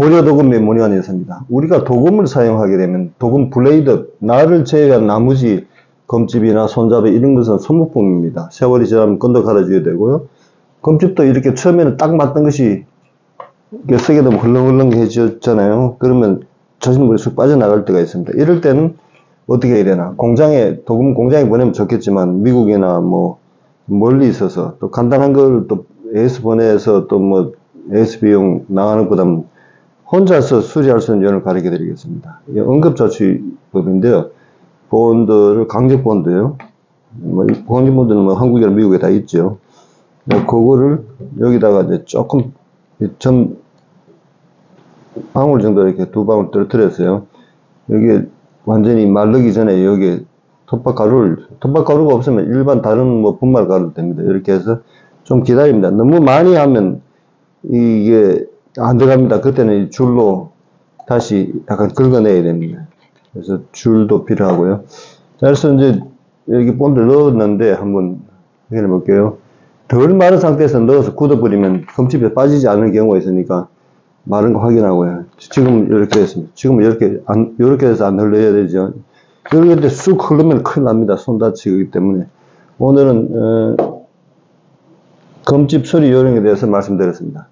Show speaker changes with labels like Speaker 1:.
Speaker 1: 고려 문의관 여사입니다. 우리가 도금을 사용하게 되면 도금 블레이드, 나를 제외한 나머지 검집이나 손잡이 이런 것은 소모품입니다. 세월이 지나면 건더 갈아줘야 되고요. 검집도 이렇게 처음에는 딱 맞던 것이 쓰게 되면 헐렁헐렁해졌잖아요. 그러면 자신물이 쑥 빠져나갈 때가 있습니다. 이럴 때는 어떻게 해야 되나? 공장에, 도금 공장에 보내면 좋겠지만, 미국이나 뭐, 멀리 있어서, 또 간단한 걸 또 AS 보내서 또 뭐, AS 비용 나가는 것보다는 혼자서 수리할 수 있는 요령을 가르쳐 드리겠습니다. 응급자치법인데요. 본드를, 강제본드요. 뭐, 이 강제본드는 뭐 한국이나 미국에 다 있죠. 뭐 그거를 여기다가 이제 조금, 이점 방울 정도 이렇게 두 방울 떨어뜨렸어요. 여기 완전히 마르기 전에 여기 톱밥 가루를, 톱밥 가루가 없으면 일반 다른 뭐 분말 가루 됩니다. 이렇게 해서 좀 기다립니다. 너무 많이 하면 이게 안 들어갑니다. 그때는 이 줄로 다시 약간 긁어내야 됩니다. 그래서 줄도 필요하고요. 자, 그래서 이제 여기 본드를 넣었는데 한번 확인해 볼게요. 덜 마른 상태에서 넣어서 굳어버리면 검집에 빠지지 않을 경우가 있으니까 마른 거 확인하고요. 지금 이렇게 됐습니다. 지금 이렇게 안, 이렇게 해서 안 흘러야 되죠. 이렇게 쑥 흐르면 큰일 납니다. 손 다치기 때문에. 오늘은, 어, 검집 처리 요령에 대해서 말씀드렸습니다.